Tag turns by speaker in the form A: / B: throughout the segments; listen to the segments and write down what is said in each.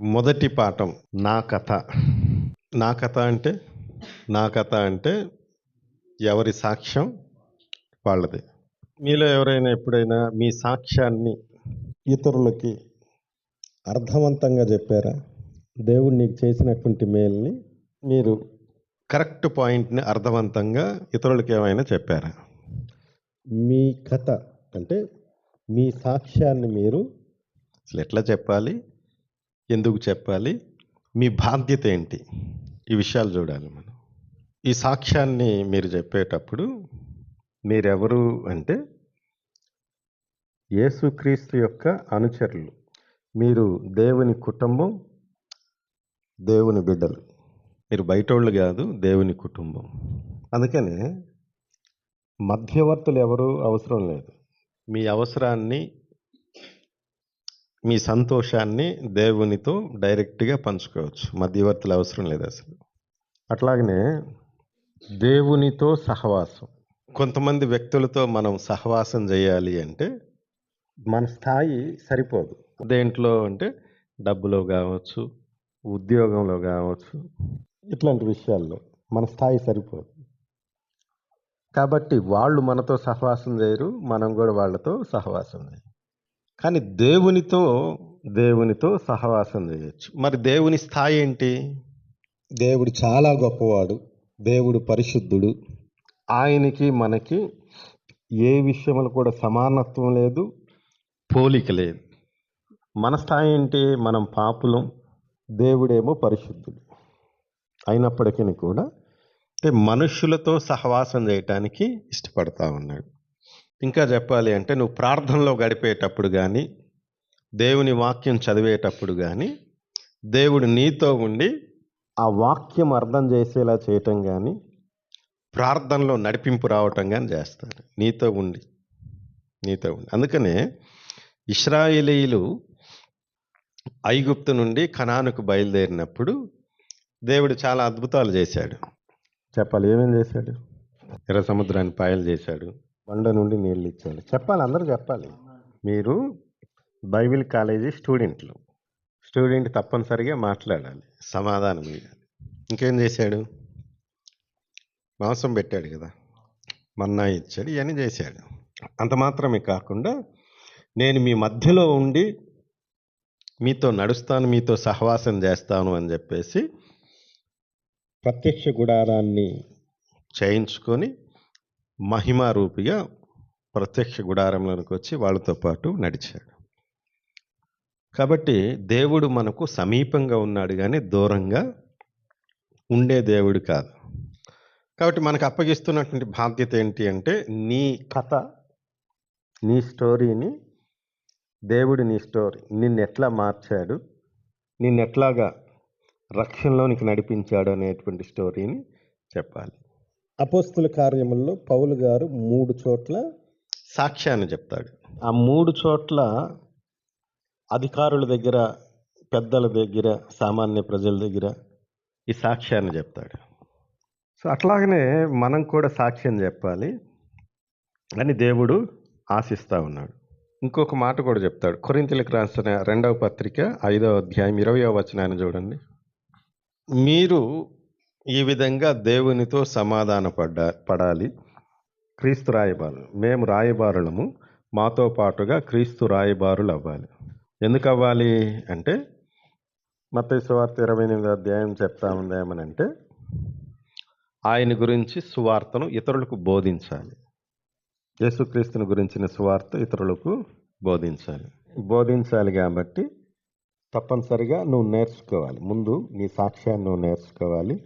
A: మొదటి పాఠం నా కథ. నా కథ అంటే నా కథ అంటే ఎవరి సాక్ష్యం వాళ్ళది. మీలో ఎవరైనా ఎప్పుడైనా మీ సాక్ష్యాన్ని ఇతరులకి అర్థవంతంగా చెప్పారా? దేవుడు నీకు చేసినటువంటి మేల్ని మీరు కరెక్ట్ పాయింట్ని అర్థవంతంగా ఇతరులకి ఏమైనా చెప్పారా? మీ కథ అంటే మీ సాక్ష్యాన్ని మీరు అసలు ఎట్లా చెప్పాలి? ఎందుకు చెప్పాలి? మీ బాధ్యత ఏంటి? ఈ విషయాలు చూడాలి మనం. ఈ సాక్ష్యాన్ని మీరు చెప్పేటప్పుడు మీరెవరు అంటే యేసుక్రీస్తు యొక్క అనుచరులు. మీరు దేవుని కుటుంబం దేవుని బిడ్డలు. మీరు బయటోళ్ళు కాదు దేవుని కుటుంబం. అందుకనే మధ్యవర్తులు ఎవరు అవసరం లేదు. మీ అవసరాన్ని మీ సంతోషాన్ని దేవునితో డైరెక్ట్గా పంచుకోవచ్చు. మధ్యవర్తులు అవసరం లేదు అసలు. అట్లాగనే దేవునితో సహవాసం. కొంతమంది వ్యక్తులతో మనం సహవాసం చేయాలి అంటే మన స్థాయి సరిపోదు. దేంట్లో అంటే డబ్బులో కావచ్చు ఉద్యోగంలో కావచ్చు ఇట్లాంటి విషయాల్లో మన స్థాయి సరిపోదు. కాబట్టి వాళ్ళు మనతో సహవాసం చేయరు మనం కూడా వాళ్ళతో సహవాసం చేయం కానీ దేవునితో దేవునితో సహవాసం చేయొచ్చు. మరి దేవుని స్థాయి ఏంటి? దేవుడు చాలా గొప్పవాడు. దేవుడు పరిశుద్ధుడు. ఆయనకి మనకి ఏ విషయంలో కూడా సమానత్వం లేదు పోలిక లేదు. మన స్థాయి ఏంటి? మనం పాపులం. దేవుడేమో పరిశుద్ధుడు. అయినప్పటికీ కూడా అంటే మనుషులతో సహవాసం చేయటానికి ఇష్టపడతా ఉన్నాడు. ఇంకా చెప్పాలి అంటే నువ్వు ప్రార్థనలో గడిపేటప్పుడు కానీ దేవుని వాక్యం చదివేటప్పుడు కానీ దేవుడు నీతో ఉండి ఆ వాక్యం అర్థం చేసేలా చేయటం కానీ ప్రార్థనలో నడిపింపు రావటం కానీ చేస్తాడు. నీతో ఉండి నీతో ఉండి. అందుకనే ఇస్రాయేలీలు ఐగుప్తు నుండి కనానుకు బయలుదేరినప్పుడు దేవుడు చాలా అద్భుతాలు చేశాడు. చెప్పాలి ఏమేం చేశాడు? ఎర్ర సముద్రాన్ని పాయలు చేశాడు. బండ నుండి నీళ్ళు ఇచ్చేయాలి. చెప్పాలి అందరూ చెప్పాలి. మీరు బైబిల్ కాలేజీ స్టూడెంట్లు. స్టూడెంట్ తప్పనిసరిగా మాట్లాడాలి సమాధానం ఇవ్వాలి. ఇంకేం చేశాడు? మాంసం పెట్టాడు కదా. మన్నా ఇచ్చాడు ఇవన్నీ చేశాడు. అంత మాత్రమే కాకుండా నేను మీ మధ్యలో ఉండి మీతో నడుస్తాను మీతో సహవాసం చేస్తాను అని చెప్పేసి ప్రత్యక్ష గుడారాన్ని చేయించుకొని మహిమారూపిగా ప్రత్యక్ష గుడారంలోనికి వచ్చి వాళ్ళతో పాటు నడిచాడు. కాబట్టి దేవుడు మనకు సమీపంగా ఉన్నాడు కానీ దూరంగా ఉండే దేవుడు కాదు. కాబట్టి మనకు అప్పగిస్తున్నటువంటి బాధ్యత ఏంటి అంటే నీ కథ నీ స్టోరీని దేవుడు నీ స్టోరీ నిన్ను ఎట్లా మార్చాడు నిన్ను ఎట్లాగా రక్షణలోనికి నడిపించాడు అనేటువంటి స్టోరీని చెప్పాలి. అపోస్తుల కార్యముల్లో పౌలు గారు మూడు చోట్ల సాక్ష్యాన్ని చెప్తాడు. ఆ మూడు చోట్ల అధికారుల దగ్గర పెద్దల దగ్గర సామాన్య ప్రజల దగ్గర ఈ సాక్ష్యాన్ని చెప్తాడు. సో అట్లాగనే మనం కూడా సాక్ష్యం చెప్పాలి అని దేవుడు ఆశిస్తూ ఉన్నాడు. ఇంకొక మాట కూడా చెప్తాడు. కొరింతలకు రాసిన రెండవ పత్రిక ఐదవ అధ్యాయం ఇరవయో వచనాన్ని చూడండి. మీరు ఈ విధంగా దేవునితో సమాధాన పడ్డ పడాలి. క్రీస్తు రాయబారు మేము రాయబారులము. మాతో పాటుగా క్రీస్తు రాయబారులు అవ్వాలి. ఎందుకు అవ్వాలి అంటే మత సువార్త ఇరవై ఎనిమిది అధ్యాయం చెప్తా ఉంది ఏమనంటే ఆయన గురించి సువార్తను ఇతరులకు బోధించాలి. యేసుక్రీస్తుని గురించిన సువార్త ఇతరులకు బోధించాలి. బోధించాలి కాబట్టి తప్పనిసరిగా నువ్వు నేర్చుకోవాలి. ముందు నీ సాక్ష్యాన్ని నువ్వు నేర్చుకోవాలి.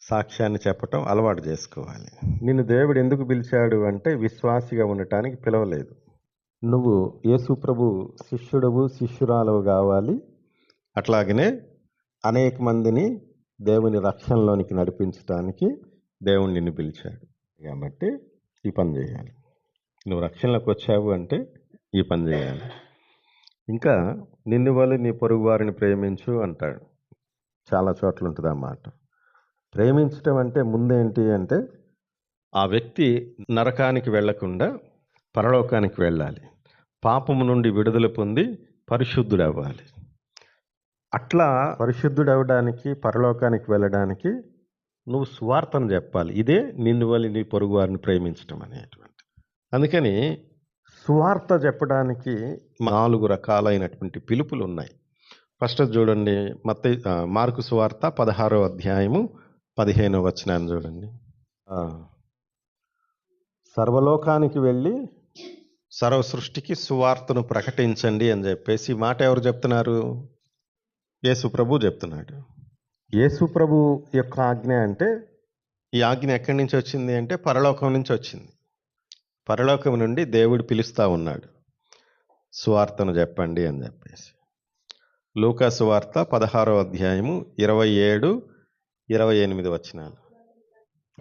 A: సాక్ష్యాన్ని చెప్పటం అలవాటు చేసుకోవాలి. నిన్ను దేవుడు ఎందుకు పిలిచాడు అంటే విశ్వాసిగా ఉండటానికి పిలవలేదు. నువ్వు యేసు ప్రభు శిష్యుడవు శిష్యురాలవు కావాలి. అట్లాగనే అనేక మందిని దేవుని రక్షణలోనికి నడిపించడానికి దేవుడు నిన్ను పిలిచాడు. కాబట్టి ఈ పని చేయాలి. నువ్వు రక్షణలోకి వచ్చావు అంటే ఈ పని చేయాలి. ఇంకా నిన్ను వల్ల నీ పొరుగు వారిని ప్రేమించు అంటాడు. చాలా చోట్ల ఉంటుంది ఆ మాట ప్రేమించటం అంటే ముందేంటి అంటే ఆ వ్యక్తి నరకానికి వెళ్ళకుండా పరలోకానికి వెళ్ళాలి. పాపము నుండి విడుదల పొంది పరిశుద్ధుడవ్వాలి. అట్లా పరిశుద్ధుడవడానికి పరలోకానికి వెళ్ళడానికి నువ్వు స్వార్థను చెప్పాలి. ఇదే నిన్ను వల్లి నీ పొరుగు వారిని ప్రేమించడం అనేటువంటి. అందుకని స్వార్థ చెప్పడానికి నాలుగు రకాలైనటువంటి పిలుపులు ఉన్నాయి ఫస్ట్ చూడండి మత మార్కు స్వార్థ పదహారో అధ్యాయము పదిహేనో వచనాన్ని చూడండి. సర్వలోకానికి వెళ్ళి సర్వ సృష్టికి సువార్తను ప్రకటించండి అని చెప్పేసి మాట ఎవరు చెప్తున్నారు? యేసు ప్రభు చెప్తున్నాడు. యేసు ప్రభు యొక్క ఆజ్ఞ అంటే? ఈ ఆజ్ఞ ఎక్కడి నుంచి వచ్చింది అంటే పరలోకం నుంచి వచ్చింది. పరలోకం నుండి దేవుడు పిలుస్తా ఉన్నాడు. సువార్తను చెప్పండి అని చెప్పేసి. లూకా సువార్త పదహారో అధ్యాయము ఇరవై ఏడు ఇరవై ఎనిమిది వచ్చినాలు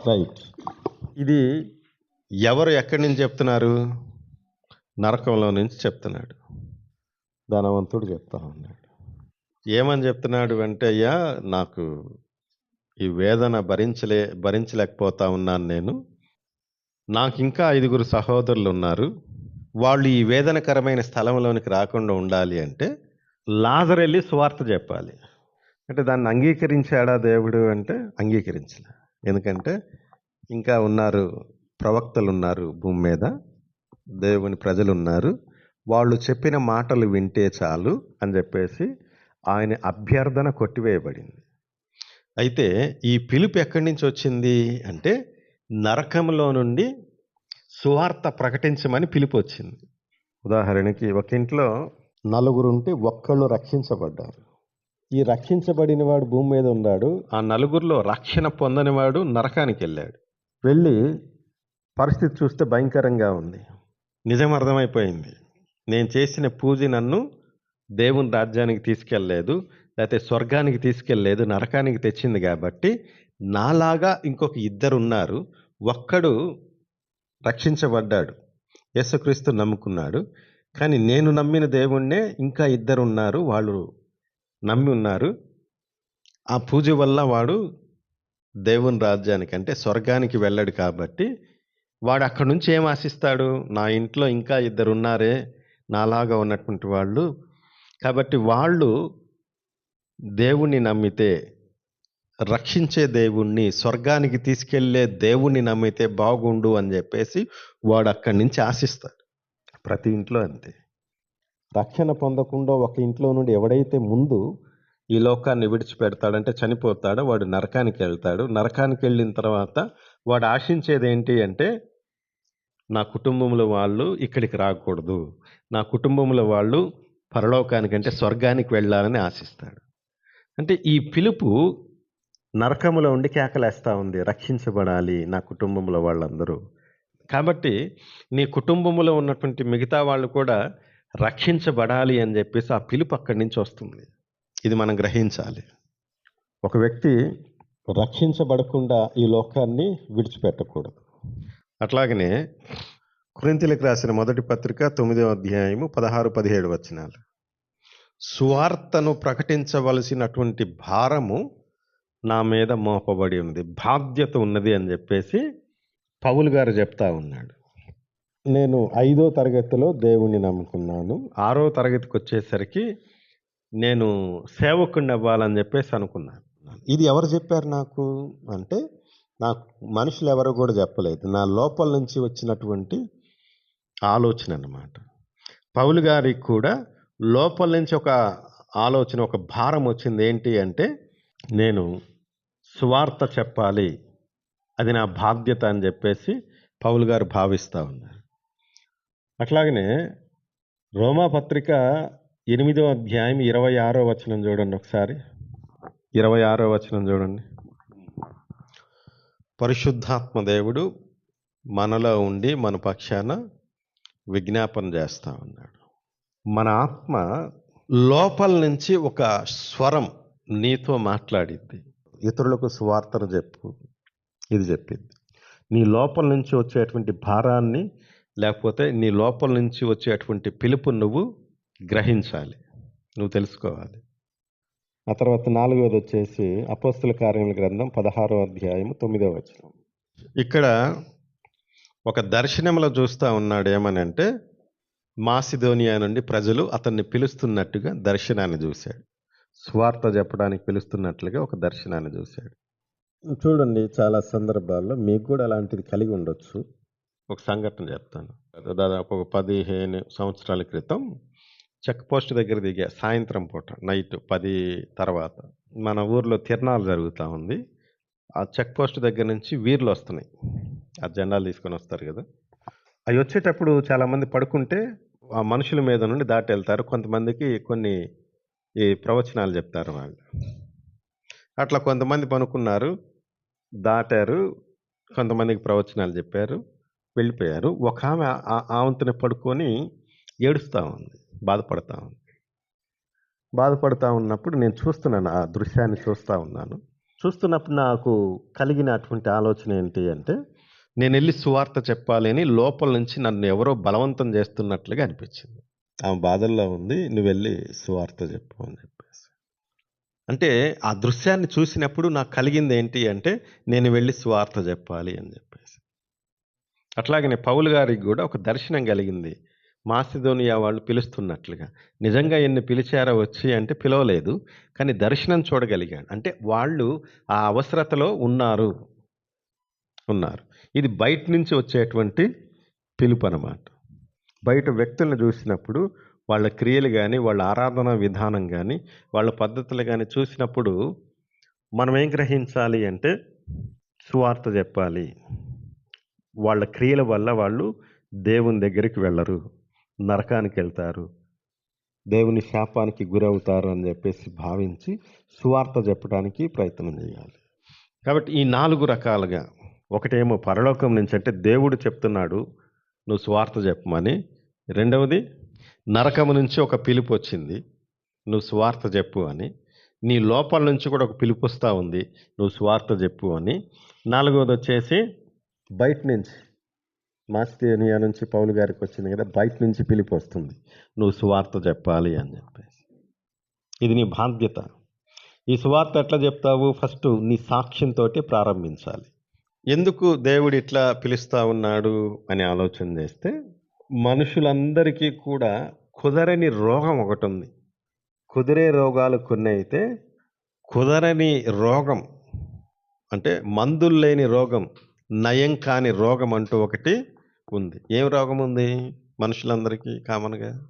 A: రైట్ ఇది ఎవరు ఎక్కడి నుంచి చెప్తున్నారు? నరకంలో నుంచి చెప్తున్నాడు. ధనవంతుడు చెప్తా ఉన్నాడు ఏమని చెప్తున్నాడు అంటే అయ్యా నాకు ఈ వేదన భరించలే భరించలేకపోతా ఉన్నాను నేను. నాకు ఇంకా ఐదుగురు సహోదరులు ఉన్నారు. వాళ్ళు ఈ వేదనకరమైన స్థలంలోనికి రాకుండా ఉండాలి అంటే లాజర్ వెళ్ళి సువార్త చెప్పాలి. అంటే దాన్ని అంగీకరించాడా దేవుడు అంటే అంగీకరించలే. ఎందుకంటే ఇంకా ఉన్నారు ప్రవక్తలు ఉన్నారు భూమి మీద దేవుని ప్రజలు ఉన్నారు వాళ్ళు చెప్పిన మాటలు వింటే చాలు అని చెప్పేసి ఆయన అభ్యర్థన కొట్టివేయబడింది. అయితే ఈ పిలుపు ఎక్కడి నుంచి వచ్చింది అంటే నరకంలో నుండి సువార్త ప్రకటించమని పిలుపు వచ్చింది. ఉదాహరణకి ఒక ఇంట్లో నలుగురుంటే ఒక్కళ్ళు రక్షించబడ్డారు. ఈ రక్షించబడిన వాడు భూమి మీద ఉన్నాడు. ఆ నలుగురిలో రక్షణ పొందని వాడు నరకానికి వెళ్ళాడు. వెళ్ళి పరిస్థితి చూస్తే భయంకరంగా ఉంది. నిజం అర్థమైపోయింది. నేను చేసిన పూజ నన్ను దేవుని రాజ్యానికి తీసుకెళ్ళలేదు లేకపోతే స్వర్గానికి తీసుకెళ్ళలేదు నరకానికి తెచ్చింది కాబట్టి నాలాగా ఇంకొక ఇద్దరు ఉన్నారు ఒక్కడు రక్షించబడ్డాడు. యేసుక్రీస్తు నమ్ముకున్నాడు. కానీ నేను నమ్మిన దేవుణ్ణే ఇంకా ఇద్దరు ఉన్నారు వాళ్ళు నమ్మి ఉన్నారు. ఆ పూజ వల్ల వాడు దేవుని రాజ్యానికి అంటే స్వర్గానికి వెళ్ళాడు కాబట్టి వాడు అక్కడి నుంచి ఏం ఆశిస్తాడు? నా ఇంట్లో ఇంకా ఇద్దరు ఉన్నారే నాలాగా ఉన్నటువంటి వాళ్ళు. కాబట్టి వాళ్ళు దేవుణ్ణి నమ్మితే రక్షించే దేవుణ్ణి స్వర్గానికి తీసుకెళ్ళే దేవుణ్ణి నమ్మితే బాగుండు అని చెప్పేసి వాడు అక్కడి నుంచి ఆశిస్తాడు. ప్రతి ఇంట్లో అంతే. రక్షణ పొందకుండా ఒక ఇంట్లో నుండి ఎవడైతే ముందు ఈ లోకాన్ని విడిచిపెడతాడంటే చనిపోతాడో వాడు నరకానికి వెళ్తాడు. నరకానికి వెళ్ళిన తర్వాత వాడు ఆశించేది ఏంటి అంటే నా కుటుంబంలో వాళ్ళు ఇక్కడికి రాకూడదు. నా కుటుంబంలో వాళ్ళు పరలోకానికి అంటే స్వర్గానికి వెళ్ళాలని ఆశిస్తాడు. అంటే ఈ పిలుపు నరకములో ఉండి కేకలేస్తూ ఉంది. రక్షించబడాలి నా కుటుంబంలో వాళ్ళందరూ. కాబట్టి నీ కుటుంబంలో ఉన్నటువంటి మిగతా వాళ్ళు కూడా రక్షించబడాలి అని చెప్పేసి ఆ పిలుపు అక్కడి నుంచి వస్తుంది. ఇది మనం గ్రహించాలి. ఒక వ్యక్తి రక్షించబడకుండా ఈ లోకాన్ని విడిచిపెట్టకూడదు. అట్లాగనే కురింతలకు రాసిన మొదటి పత్రిక తొమ్మిదవ అధ్యాయము పదహారు పదిహేడు వచనాలు. సువార్తను ప్రకటించవలసినటువంటి భారము నా మీద మోపబడి ఉంది. బాధ్యత ఉన్నది అని చెప్పేసి పౌలు గారు చెప్తా ఉన్నాడు. నేను ఐదో తరగతిలో దేవుణ్ణి నమ్ముకున్నాను. ఆరో తరగతికి వచ్చేసరికి నేను సేవకుడిని అవ్వాలని చెప్పేసి అనుకున్నాను. ఇది ఎవరు చెప్పారు నాకు? అంటే నాకు మనుషులు ఎవరు కూడా చెప్పలేదు. నా లోపల నుంచి వచ్చినటువంటి ఆలోచన అన్నమాట. పౌలు గారికి కూడా లోపల నుంచి ఒక ఆలోచన ఒక భారం వచ్చింది ఏంటి అంటే నేను సువార్త చెప్పాలి అది నా బాధ్యత అని చెప్పేసి పౌలు గారు భావిస్తూ ఉన్నారు. అట్లాగనే రోమాపత్రిక ఎనిమిదో అధ్యాయం ఇరవై ఆరో వచనం చూడండి ఒకసారి. ఇరవై ఆరో వచనం చూడండి. పరిశుద్ధాత్మ దేవుడు మనలో ఉండి మన పక్షాన విజ్ఞాపన చేస్తా ఉన్నాడు. మన ఆత్మ లోపల నుంచి ఒక స్వరం నీతో మాట్లాడిద్ది. ఇతరులకు స్వార్థను చెప్పు ఇది చెప్పింది. నీ లోపల నుంచి వచ్చేటువంటి భారాన్ని లేకపోతే నీ లోపల నుంచి వచ్చేటువంటి పిలుపు నువ్వు గ్రహించాలి. నువ్వు తెలుసుకోవాలి. ఆ తర్వాత నాలుగవది వచ్చేసి అపోస్తుల కార్యముల గ్రంథం పదహారో అధ్యాయం తొమ్మిదవ వచనం. ఇక్కడ ఒక దర్శనంలో చూస్తూ ఉన్నాడు ఏమని అంటే మాసిదోనియా నుండి ప్రజలు అతన్ని పిలుస్తున్నట్టుగా దర్శనాన్ని చూశాడు. స్వార్థ చెప్పడానికి పిలుస్తున్నట్లుగా ఒక దర్శనాన్ని చూశాడు. చూడండి చాలా సందర్భాల్లో మీకు కూడా అలాంటిది కలిగి ఉండొచ్చు. ఒక సంఘటన చెప్తాను. దాదాపు ఒక పదిహేను సంవత్సరాల క్రితం చెక్ పోస్ట్ దగ్గర దిగా సాయంత్రం పూట నైట్ పది తర్వాత మన ఊర్లో తిరణాలు జరుగుతూ ఉంది. ఆ చెక్ పోస్ట్ దగ్గర నుంచి వీర్లు వస్తున్నాయి. ఆ జెండాలు తీసుకొని వస్తారు కదా. అవి వచ్చేటప్పుడు చాలామంది పడుకుంటే ఆ మనుషుల మీద నుండి దాటి వెళ్తారు. కొంతమందికి కొన్ని ఈ ప్రవచనాలు చెప్తారు వాళ్ళు. అట్లా కొంతమంది పనుకున్నారు దాటారు కొంతమందికి ప్రవచనాలు చెప్పారు. వెళ్ళిపోయారు. ఒక ఆమె ఆ- పడుకొని ఏడుస్తూ ఉంది బాధపడతా ఉంది. బాధపడతా ఉన్నప్పుడు నేను చూస్తున్నాను ఆ దృశ్యాన్ని చూస్తూ ఉన్నాను. చూస్తున్నప్పుడు నాకు కలిగినటువంటి ఆలోచన ఏంటి అంటే నేను వెళ్ళి సువార్త చెప్పాలి అని లోపల నుంచి నన్ను ఎవరో బలవంతం చేస్తున్నట్లుగా అనిపించింది. ఆమె బాధల్లో ఉంది నువ్వు వెళ్ళి సువార్త చెప్పు అని చెప్పేసి. అంటే ఆ దృశ్యాన్ని చూసినప్పుడు నాకు కలిగింది ఏంటి అంటే నేను వెళ్ళి సువార్త చెప్పాలి అని చెప్పి. అట్లాగనే పౌలు గారికి కూడా ఒక దర్శనం కలిగింది. మాసిదోనియా వాళ్ళు పిలుస్తున్నట్లుగా. నిజంగా ఎన్ని పిలిచారో వచ్చి అంటే పిలవలేదు కానీ దర్శనం చూడగలిగాడు. అంటే వాళ్ళు ఆ అవసరతలో ఉన్నారు ఉన్నారు. ఇది బయట నుంచి వచ్చేటువంటి పిలుపు అన్నమాట. బయట వ్యక్తులను చూసినప్పుడు వాళ్ళ క్రియలు కానీ వాళ్ళ ఆరాధన విధానం కానీ వాళ్ళ పద్ధతులు కానీ చూసినప్పుడు మనం ఏం గ్రహించాలి అంటే సువార్త చెప్పాలి. వాళ్ళ క్రియల వల్ల వాళ్ళు దేవుని దగ్గరికి వెళ్ళరు. నరకానికి వెళ్తారు దేవుని శాపానికి గురవుతారు అని చెప్పేసి భావించి సువార్త చెప్పడానికి ప్రయత్నం చేయాలి. కాబట్టి ఈ నాలుగు రకాలుగా ఒకటేమో పరలోకం నుంచి అంటే దేవుడు చెప్తున్నాడు నువ్వు స్వార్థ చెప్పమని. రెండవది నరకము నుంచి ఒక పిలుపు వచ్చింది నువ్వు స్వార్థ చెప్పు అని. నీ లోపల నుంచి కూడా ఒక పిలుపు వస్తూ ఉంది నువ్వు స్వార్థ చెప్పు అని. నాలుగవది వచ్చేసి బయట నుంచి మాస్టేనియా నుంచి పౌలు గారికి వచ్చింది కదా బయట నుంచి పిలిపి వస్తుంది. నువ్వు సువార్త చెప్పాలి అని చెప్పేసి. ఇది నీ బాధ్యత. ఈ సువార్త ఎట్లా చెప్తావు? ఫస్ట్ నీ సాక్ష్యంతో ప్రారంభించాలి. ఎందుకు దేవుడు ఇట్లా పిలుస్తా ఉన్నాడు అని ఆలోచన చేస్తే మనుషులందరికీ కూడా కుదరని రోగం ఒకటి ఉంది. కుదిరే రోగాలు కొన్ని అయితే కుదరని రోగం అంటే మందులు లేని రోగం నయం కాని రోగం అంటూ ఒకటి ఉంది. ఏం రోగం ఉంది మనుషులందరికీ కామన్గా?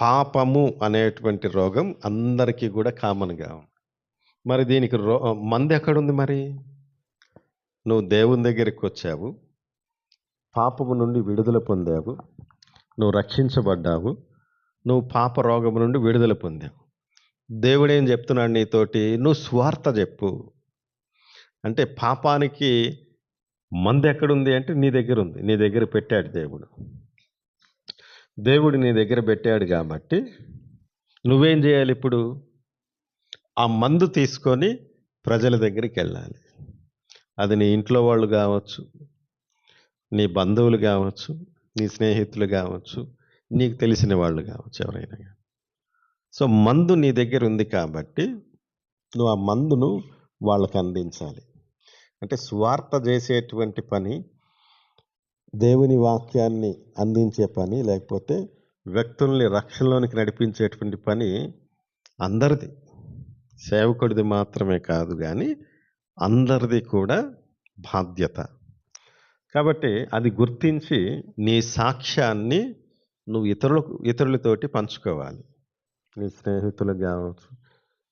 A: పాపము అనేటువంటి రోగం అందరికీ కూడా కామన్గా ఉంది. మరి దీనికి రో మంది ఎక్కడుంది మరి? నువ్వు దేవుని దగ్గరికి వచ్చావు. పాపము నుండి విడుదల పొందావు. నువ్వు రక్షించబడ్డావు. నువ్వు పాప రోగము నుండి విడుదల పొందావు. దేవుడు ఏం చెప్తున్నాడు నీతోటి? నువ్వు స్వార్థ చెప్పు. అంటే పాపానికి మందు ఎక్కడుంది అంటే నీ దగ్గర ఉంది నీ దగ్గర పెట్టాడు దేవుడు. దేవుడు నీ దగ్గర పెట్టాడు కాబట్టి నువ్వేం చేయాలి ఇప్పుడు? ఆ మందు తీసుకొని ప్రజల దగ్గరికి వెళ్ళాలి అది నీ ఇంట్లో వాళ్ళు కావచ్చు నీ బంధువులు కావచ్చు నీ స్నేహితులు కావచ్చు నీకు తెలిసిన వాళ్ళు కావచ్చు ఎవరైనా సో మందు నీ దగ్గర ఉంది కాబట్టి నువ్వు ఆ మందును వాళ్ళకి అందించాలి. అంటే స్వార్థ చేసేటువంటి పని దేవుని వాక్యాన్ని అందించే పని లేకపోతే వ్యక్తుల్ని రక్షణలోనికి నడిపించేటువంటి పని అందరిది. సేవకుడిది మాత్రమే కాదు కానీ అందరిది కూడా బాధ్యత. కాబట్టి అది గుర్తించి నీ సాక్ష్యాన్ని నువ్వు ఇతరులకు ఇతరులతోటి పంచుకోవాలి. నీ స్నేహితులకు కావచ్చు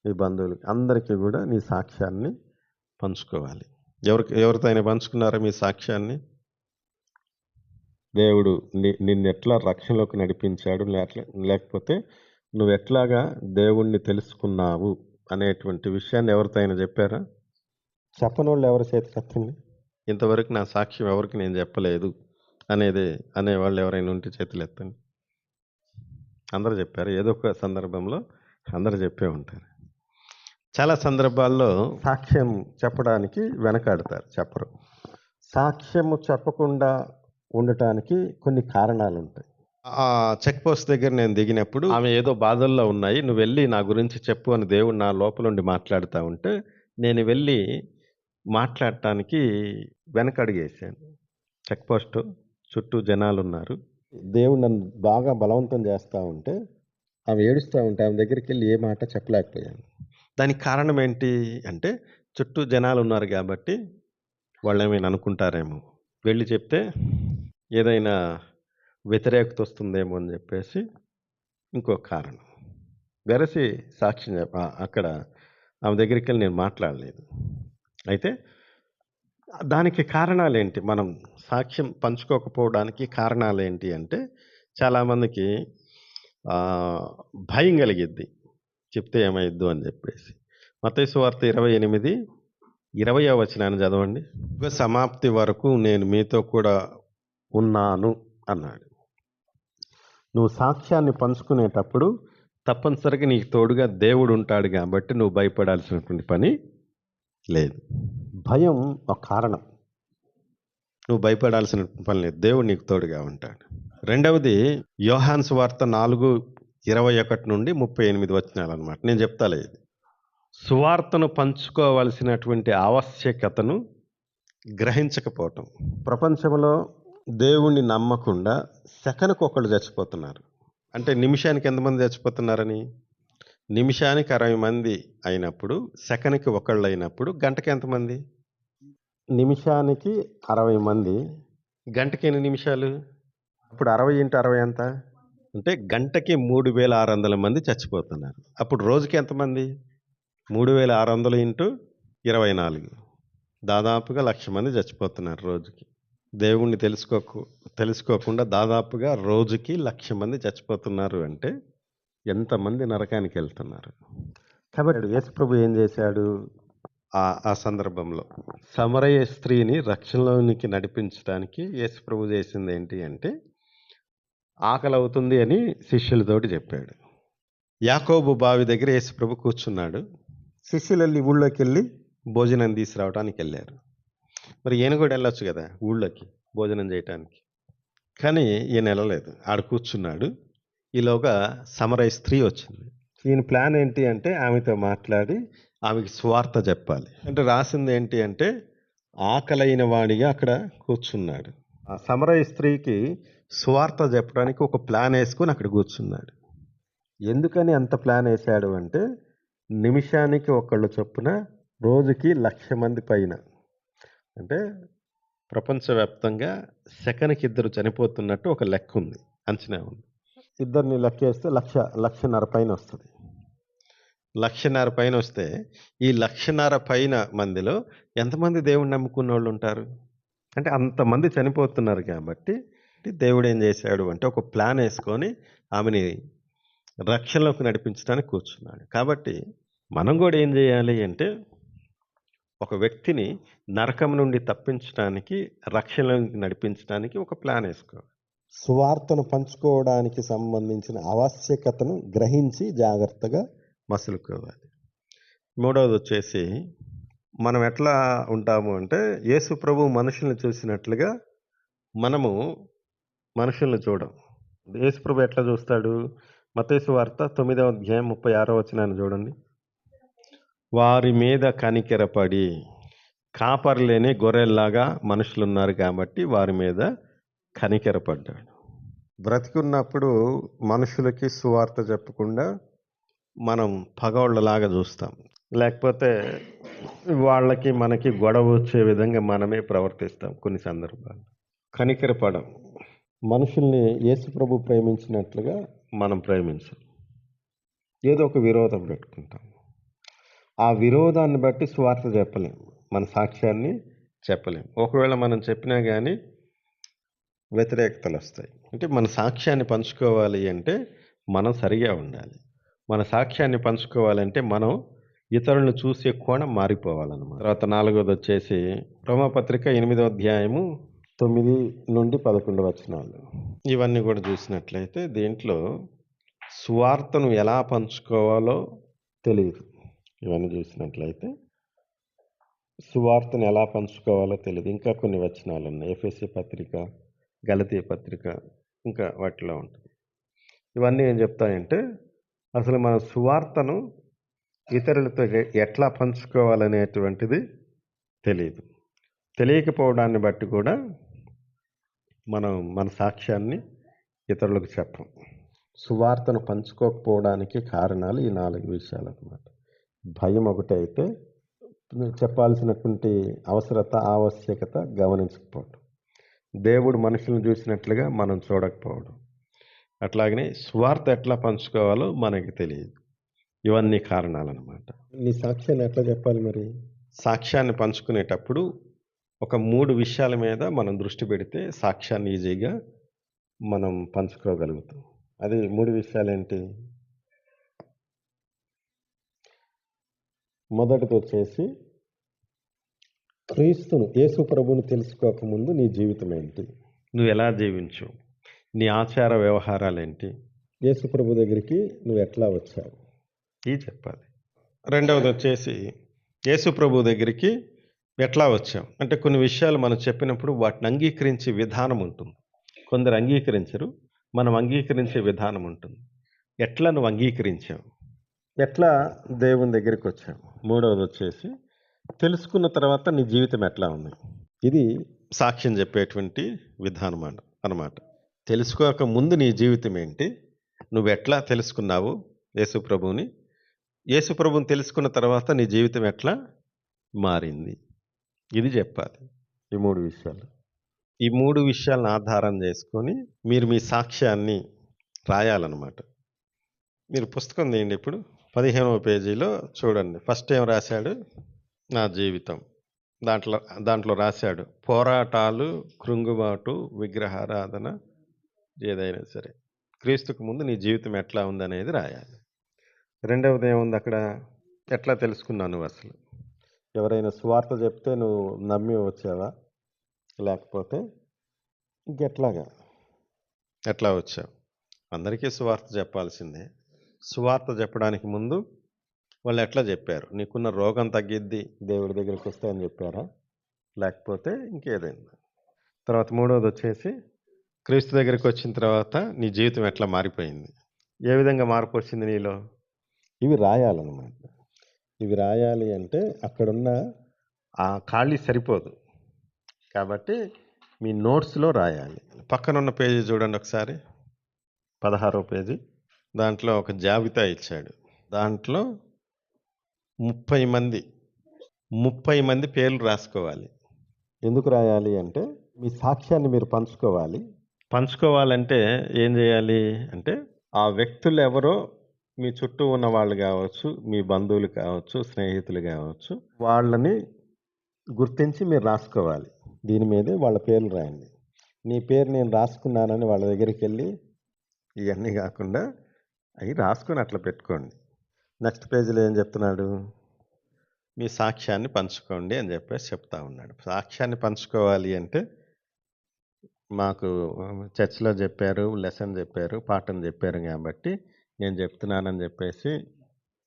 A: నీ బంధువులకి అందరికీ కూడా నీ సాక్ష్యాన్ని పంచుకోవాలి. ఎవరికి ఎవరితో అయినా పంచుకున్నారా మీ సాక్ష్యాన్ని? దేవుడు ని నిన్ను ఎట్లా రక్షణలోకి నడిపించాడు లేట్ల- లేకపోతే నువ్వు ఎట్లాగా దేవుణ్ణి తెలుసుకున్నావు అనేటువంటి విషయాన్ని ఎవరితో అయినా చెప్పారా? చెప్పని వాళ్ళు ఎవరి చేతి కత్తండి ఇంతవరకు నా సాక్ష్యం ఎవరికి నేను చెప్పలేదు అనేది అనేవాళ్ళు ఎవరైనా ఉంటే చేతులు ఎత్తండి అందరూ చెప్పారు. ఏదో ఒక సందర్భంలో అందరూ చెప్పే ఉంటారు. చాలా సందర్భాల్లో సాక్ష్యం చెప్పడానికి వెనకాడతారు చెప్పరు. సాక్ష్యము చెప్పకుండా ఉండటానికి కొన్ని కారణాలు ఉంటాయి ఆ చెక్ పోస్ట్ దగ్గర నేను దిగినప్పుడు ఆమె ఏదో బాధల్లో ఉన్నాయి నువ్వు వెళ్ళి నా గురించి చెప్పు అని దేవుడు నా లోపల ఉండి మాట్లాడుతూ ఉంటే నేను వెళ్ళి మాట్లాడటానికి వెనకడుగేసాను చెక్ పోస్ట్ చుట్టూ జనాలు ఉన్నారు దేవుడు నన్ను బాగా బలవంతం చేస్తూ ఉంటే ఆమె ఏడుస్తూ ఉంటే ఆమె దగ్గరికి వెళ్ళి ఏ మాట చెప్పలేకపోయాను. దానికి కారణం ఏంటి అంటే చుట్టూ జనాలు ఉన్నారు కాబట్టి వాళ్ళు ఏమైనా అనుకుంటారేమో. వెళ్ళి చెప్తే ఏదైనా వ్యతిరేకత వస్తుందేమో అని చెప్పేసి ఇంకో కారణం. వెరసి సాక్ష్యం చెప్ప అక్కడ ఆమె దగ్గరికి వెళ్ళి నేను మాట్లాడలేదు. అయితే దానికి కారణాలు ఏంటి మనం సాక్ష్యం పంచుకోకపోవడానికి కారణాలు ఏంటి అంటే చాలామందికి భయం కలిగిద్ది. చెప్తే ఏమైద్దు అని చెప్పేసి. మతేసు వార్త ఇరవై ఎనిమిది ఇరవయో వచనాన్ని చదవండి. యుగ సమాప్తి వరకు నేను మీతో కూడా ఉన్నాను అన్నాడు. నువ్వు సాక్ష్యాన్ని పంచుకునేటప్పుడు తప్పనిసరిగా నీకు తోడుగా దేవుడు ఉంటాడు కాబట్టి నువ్వు భయపడాల్సినటువంటి పని లేదు. భయం ఒక కారణం. నువ్వు భయపడాల్సిన పని లేదు. దేవుడు నీకు తోడుగా ఉంటాడు. రెండవది యోహాన్స్ వార్త నాలుగు ఇరవై ఒకటి నుండి ముప్పై ఎనిమిది వచ్చినాలు అనమాట నేను చెప్తాలే ఇది. సువార్తను పంచుకోవలసినటువంటి ఆవశ్యకతను గ్రహించకపోవటం. ప్రపంచంలో దేవుణ్ణి నమ్మకుండా సెకనుకు ఒకళ్ళు చచ్చిపోతున్నారు. అంటే నిమిషానికి ఎంతమంది చచ్చిపోతున్నారని? నిమిషానికి అరవై మంది అయినప్పుడు సెకన్కి ఒకళ్ళు అయినప్పుడు గంటకి ఎంతమంది? నిమిషానికి అరవై మంది. గంటకి ఎన్ని నిమిషాలు? ఇప్పుడు అరవై ఇంటూ అరవై ఎంత? అంటే గంటకి మూడు వేల ఆరు వందల మంది చచ్చిపోతున్నారు. అప్పుడు రోజుకి ఎంతమంది మూడు వేల ఆరు వందలు ఇంటూ ఇరవై నాలుగు దాదాపుగా లక్ష మంది చచ్చిపోతున్నారు రోజుకి. దేవుణ్ణి తెలుసుకోకు తెలుసుకోకుండా దాదాపుగా రోజుకి లక్ష మంది చచ్చిపోతున్నారు అంటే ఎంతమంది నరకానికి వెళ్తున్నారు? కాబట్టి యేసుప్రభు ఏం చేశాడు? ఆ ఆ సందర్భంలో సమరయ స్త్రీని రక్షణలోనికి నడిపించడానికి యేసుప్రభు చేసింది ఏంటి అంటే ఆకలి అవుతుంది అని శిష్యులతోటి చెప్పాడు. యాకోబు బావి దగ్గర యేసుప్రభు కూర్చున్నాడు. శిష్యులు వెళ్ళి ఊళ్ళోకి వెళ్ళి భోజనం తీసుకురావడానికి వెళ్ళారు మరి ఈయన కూడా వెళ్ళొచ్చు కదా ఊళ్ళోకి భోజనం చేయటానికి. కానీ ఈయన వెళ్ళలేదు. ఆడ కూర్చున్నాడు. ఈలోగా సమరై స్త్రీ వచ్చింది. ఈయన ప్లాన్ ఏంటి అంటే ఆమెతో మాట్లాడి ఆమెకి స్వార్థ చెప్పాలి. అంటే రాసింది ఏంటి అంటే ఆకలైన వాడిగా అక్కడ కూర్చున్నాడు. ఆ సమరయ స్త్రీకి స్వార్థ చెప్పడానికి ఒక ప్లాన్ వేసుకొని అక్కడ కూర్చున్నాడు. ఎందుకని అంత ప్లాన్ వేశాడు అంటే నిమిషానికి ఒకళ్ళు చొప్పున రోజుకి లక్ష మంది పైన అంటే ప్రపంచవ్యాప్తంగా సెకండ్కి ఇద్దరు చనిపోతున్నట్టు ఒక లెక్క ఉంది అంచనా ఉంది. ఇద్దరిని లెక్క వేస్తే లక్ష లక్షన్నర పైన వస్తుంది. లక్షన్నర పైన వస్తే ఈ లక్షన్నర పైన మందిలో ఎంతమంది దేవుణ్ణి నమ్ముకున్న వాళ్ళు ఉంటారు? అంటే అంతమంది చనిపోతున్నారు కాబట్టి దేవుడు ఏం చేశాడు అంటే ఒక ప్లాన్ వేసుకొని ఆమెని రక్షణలోకి నడిపించడానికి కూర్చున్నాడు. కాబట్టి మనం కూడా ఏం చేయాలి అంటే ఒక వ్యక్తిని నరకం నుండి తప్పించడానికి రక్షణలోకి నడిపించడానికి ఒక ప్లాన్ వేసుకోవాలి. సువార్తను పంచుకోవడానికి సంబంధించిన ఆవశ్యకతను గ్రహించి జాగ్రత్తగా మసులుకోవాలి. మూడవది వచ్చేసి మనం ఎట్లా ఉంటాము అంటే యేసు ప్రభు మనుషుల్ని చూసినట్లుగా మనము మనుషుల్ని చూడం. యేసుప్రభు ఎట్లా చూస్తాడు? మతేసు వార్త తొమ్మిదవ అధ్యాయం ముప్పై ఆరో వచనాన్ని చూడండి. వారి మీద కనికెరపడి కాపర్లేని గొర్రెల్లాగా మనుషులు ఉన్నారు కాబట్టి వారి మీద కనికెరపడ్డాడు. బ్రతికున్నప్పుడు మనుషులకి సువార్త చెప్పకుండా మనం పగవాళ్ళలాగా చూస్తాం. లేకపోతే వాళ్ళకి మనకి గొడవ వచ్చే విధంగా మనమే ప్రవర్తిస్తాం కొన్ని సందర్భాలు కనికరపడం మనుషుల్ని యేసుప్రభు ప్రేమించినట్లుగా మనం ప్రేమించం. ఏదో ఒక విరోధం పెట్టుకుంటాం. ఆ విరోధాన్ని బట్టి స్వార్థ చెప్పలేం. మన సాక్ష్యాన్ని చెప్పలేం. ఒకవేళ మనం చెప్పినా కానీ వ్యతిరేకతలు వస్తాయి అంటే మన సాక్ష్యాన్ని పంచుకోవాలి అంటే మనం సరిగా ఉండాలి. మన సాక్ష్యాన్ని పంచుకోవాలంటే మనం ఇతరులను చూసే కోణం మారిపోవాలన్నమాట. తర్వాత నాలుగోది వచ్చేసి రోమపత్రిక ఎనిమిదో అధ్యాయము తొమ్మిది నుండి పదకొండు వచనాలు. ఇవన్నీ కూడా చూసినట్లయితే దీంట్లో సువార్తను ఎలా పంచుకోవాలో తెలియదు. ఇవన్నీ చూసినట్లయితే సువార్తను ఎలా పంచుకోవాలో తెలియదు. ఇంకా కొన్ని వచనాలు ఉన్నాయి. ఎఫ్ఎస్సి పత్రిక గలతీ పత్రిక ఇంకా వాటిలో ఉంటుంది ఇవన్నీ ఏం చెప్తాయంటే అసలు మన సువార్తను ఇతరులతో ఎట్లా పంచుకోవాలనేటువంటిది తెలియదు. తెలియకపోవడాన్ని బట్టి కూడా మనం మన సాక్ష్యాన్ని ఇతరులకు చెప్పం. సువార్తను పంచుకోకపోవడానికి కారణాలు ఈ నాలుగు విషయాలు అన్నమాట భయం ఒకటైతే చెప్పాల్సినటువంటి అవసరత ఆవశ్యకత గమనించకపోవడం. దేవుడు మనుషులను చూసినట్లుగా మనం చూడకపోవడం. అట్లాగనే స్వార్థ ఎట్లా పంచుకోవాలో మనకి తెలియదు. ఇవన్నీ కారణాలు అనమాట నీ సాక్ష్యాన్ని ఎట్లా చెప్పాలి మరి? సాక్ష్యాన్ని పంచుకునేటప్పుడు ఒక మూడు విషయాల మీద మనం దృష్టి పెడితే సాక్ష్యాన్ని ఈజీగా మనం పంచుకోగలుగుతాం. అది మూడు విషయాలు ఏంటి మొదటిది వచ్చేసి క్రీస్తును యేసు ప్రభుని తెలుసుకోకముందు నీ జీవితం ఏంటి? నువ్వు ఎలా జీవించు? నీ ఆచార వ్యవహారాలు ఏంటి యేసు ప్రభు దగ్గరికి నువ్వు ఎట్లా వచ్చావు? ఇది చెప్పాలి. రెండవది వచ్చేసి యేసు ప్రభు దగ్గరికి ఎట్లా వచ్చాం? అంటే కొన్ని విషయాలు మనం చెప్పినప్పుడు వాటిని అంగీకరించే విధానం ఉంటుంది. కొందరు అంగీకరించరు మనం అంగీకరించే విధానం ఉంటుంది. ఎట్లా నువ్వు అంగీకరించావు? ఎట్లా దేవుని దగ్గరికి వచ్చావు? మూడవది వచ్చేసి తెలుసుకున్న తర్వాత నీ జీవితం ఎట్లా ఉంది? ఇది సాక్ష్యం చెప్పేటువంటి విధానం అనమాట అన్నమాట. తెలుసుకోక ముందు నీ జీవితం ఏంటి? నువ్వు ఎట్లా తెలుసుకున్నావు యేసు ప్రభువుని తెలుసుకున్న తర్వాత నీ జీవితం ఎట్లా మారింది? ఇది చెప్పాలి. ఈ మూడు విషయాలు. ఈ మూడు విషయాలను ఆధారం చేసుకొని మీరు మీ సాక్ష్యాన్ని రాయాలన్నమాట. మీరు పుస్తకం తీయండి ఇప్పుడు. పదిహేనవ పేజీలో చూడండి. ఫస్ట్ ఏం రాశాడు? నా జీవితం. దాంట్లో దాంట్లో రాశాడు. పోరాటాలు కృంగుబాటు విగ్రహారాధన ఏదైనా సరే. క్రీస్తుకు ముందు నీ జీవితం ఎట్లా ఉందనేది రాయాలి. రెండవది ఏముంది అక్కడ? ఎట్లా తెలుసుకున్నావు నువ్వు అసలు? ఎవరైనా స్వార్థ చెప్తే నువ్వు నమ్మి వచ్చావా? లేకపోతే ఇంకెట్లాగా? ఎట్లా వచ్చావు? అందరికీ సువార్త చెప్పాల్సిందే. సువార్త చెప్పడానికి ముందు వాళ్ళు ఎట్లా చెప్పారు? నీకున్న రోగం తగ్గిద్ది దేవుడి దగ్గరికి వస్తే అని చెప్పారా? లేకపోతే ఇంకేదైనా తర్వాత మూడవది వచ్చేసి క్రీస్తు దగ్గరికి వచ్చిన తర్వాత నీ జీవితం ఎట్లా మారిపోయింది? ఏ విధంగా మార్పు వచ్చింది నీలో? ఇవి రాయాలన్నమాట. ఇవి రాయాలి అంటే అక్కడున్న ఆ ఖాళీ సరిపోదు. కాబట్టి మీ నోట్స్లో రాయాలి. పక్కన ఉన్న పేజీ చూడండి ఒకసారి. పదహారో పేజీ. దాంట్లో ఒక జాబితా ఇచ్చాడు. దాంట్లో ముప్పై మంది ముప్పై మంది పేర్లు రాసుకోవాలి. ఎందుకు రాయాలి అంటే మీ సాక్ష్యాన్ని మీరు పంచుకోవాలి. పంచుకోవాలంటే ఏం చేయాలి అంటే ఆ వ్యక్తులు ఎవరో మీ చుట్టూ ఉన్న వాళ్ళు కావచ్చు మీ బంధువులు కావచ్చు స్నేహితులు కావచ్చు వాళ్ళని గుర్తించి మీరు రాసుకోవాలి. దీని మీదే వాళ్ళ పేర్లు రాయండి. నీ పేరు నేను రాసుకున్నానని వాళ్ళ దగ్గరికి వెళ్ళి ఇవన్నీ కాకుండా అవి రాసుకొని అట్లా పెట్టుకోండి. నెక్స్ట్ పేజీలో ఏం చెప్తున్నాడు? మీ సాక్ష్యాన్ని పంచుకోండి అని చెప్పేసి చెప్తా ఉన్నాడు. సాక్ష్యాన్ని పంచుకోవాలి అంటే మాకు చర్చిలో చెప్పారు లెసన్ చెప్పారు పాఠం చెప్పారు కాబట్టి నేను చెప్తున్నానని చెప్పేసి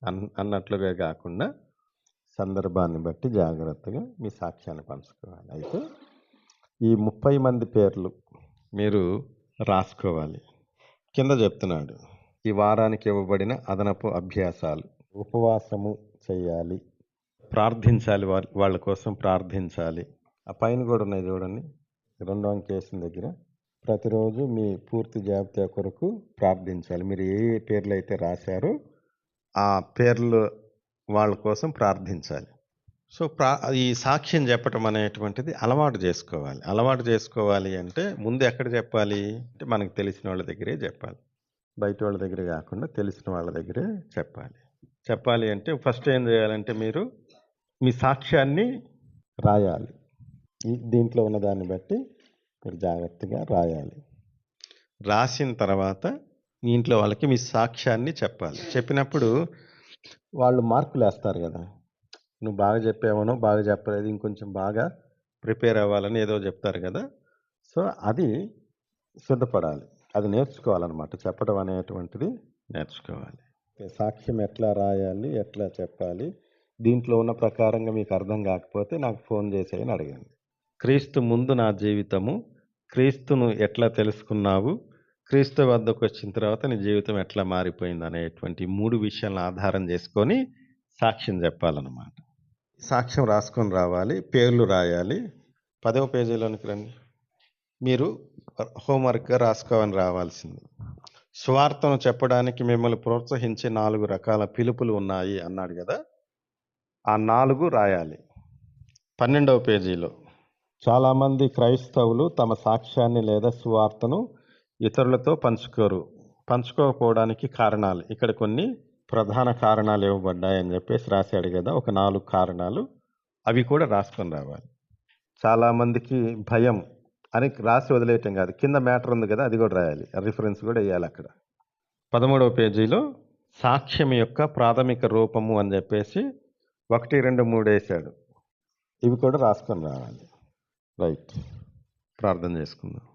A: అన్ అన్నట్లుగా కాకుండా సందర్భాన్ని బట్టి జాగ్రత్తగా మీ సాక్ష్యాన్ని పంచుకోవాలి. అయితే ఈ ముప్పై మంది పేర్లు మీరు రాసుకోవాలి. కింద చెప్తున్నాడు ఈ వారానికి ఇవ్వబడిన అదనపు అభ్యాసాలు. ఉపవాసము చేయాలి. ప్రార్థించాలి వాళ్ళ వాళ్ళ కోసం ప్రార్థించాలి. ఆ పైన కూడా ఉన్నాయి చూడండి. రెండో అంకేసిన దగ్గర ప్రతిరోజు మీ పూర్తి జాబితా కొరకు ప్రార్థించాలి. మీరు ఏ ఏ పేర్లు అయితే రాశారో ఆ పేర్లు వాళ్ళ కోసం ప్రార్థించాలి. సో ప్రా ఈ సాక్ష్యం చెప్పటం అనేటువంటిది అలవాటు చేసుకోవాలి. అలవాటు చేసుకోవాలి అంటే ముందు ఎక్కడ చెప్పాలి? అంటే మనకు తెలిసిన వాళ్ళ దగ్గరే చెప్పాలి. బయట వాళ్ళ దగ్గర కాకుండా తెలిసిన వాళ్ళ దగ్గరే చెప్పాలి. చెప్పాలి అంటే ఫస్ట్ ఏం చేయాలంటే మీరు మీ సాక్ష్యాన్ని రాయాలి. ఈ దీంట్లో ఉన్న దాన్ని బట్టి మీరు జాగ్రత్తగా రాయాలి. రాసిన తర్వాత మీ ఇంట్లో వాళ్ళకి మీ సాక్ష్యాన్ని చెప్పాలి. చెప్పినప్పుడు వాళ్ళు మార్కులు వేస్తారు కదా. నువ్వు బాగా చెప్పావనో బాగా చెప్పలేదు ఇంకొంచెం బాగా ప్రిపేర్ అవ్వాలని ఏదో చెప్తారు కదా. సో అది సిద్ధపడాలి. అది నేర్చుకోవాలన్నమాట. చెప్పడం అనేటువంటిది నేర్చుకోవాలి. సాక్ష్యం ఎట్లా రాయాలి ఎట్లా చెప్పాలి దీంట్లో ఉన్న ప్రకారంగా మీకు అర్థం కాకపోతే నాకు ఫోన్ చేసేయని అడగండి. క్రీస్తు ముందు నా జీవితము క్రీస్తును ఎట్లా తెలుసుకున్నావు? క్రీస్తు వద్దకు వచ్చిన తర్వాత నీ జీవితం ఎట్లా మారిపోయింది అనేటువంటి మూడు విషయాలను ఆధారం చేసుకొని సాక్ష్యం చెప్పాలన్నమాట. సాక్ష్యం రాసుకొని రావాలి పేర్లు రాయాలి. పదవ పేజీలోనికి రండి. మీరు హోంవర్క్గా రాసుకోవని రావాల్సింది. స్వార్థను చెప్పడానికి మిమ్మల్ని ప్రోత్సహించే నాలుగు రకాల పిలుపులు ఉన్నాయి అన్నాడు కదా. ఆ నాలుగు రాయాలి. పన్నెండవ పేజీలో. చాలామంది క్రైస్తవులు తమ సాక్ష్యాన్ని లేదా సువార్తను ఇతరులతో పంచుకోరు. పంచుకోకపోవడానికి కారణాలు ఇక్కడ కొన్ని ప్రధాన కారణాలు ఇవ్వబడ్డాయని చెప్పేసి రాశాడు కదా ఒక నాలుగు కారణాలు. అవి కూడా రాసుకొని రావాలి. చాలామందికి భయం అని రాసి వదిలేయటం కాదు. కింద మ్యాటర్ ఉంది కదా అది కూడా రాయాలి. రిఫరెన్స్ కూడా వేయాలి అక్కడ. పదమూడవ పేజీలో సాక్ష్యం యొక్క ప్రాథమిక రూపము అని చెప్పేసి ఒకటి రెండు మూడు వేసాడు. ఇవి కూడా రాసుకొని రావాలి. రైట్ ప్రార్థన చేసుకుందాం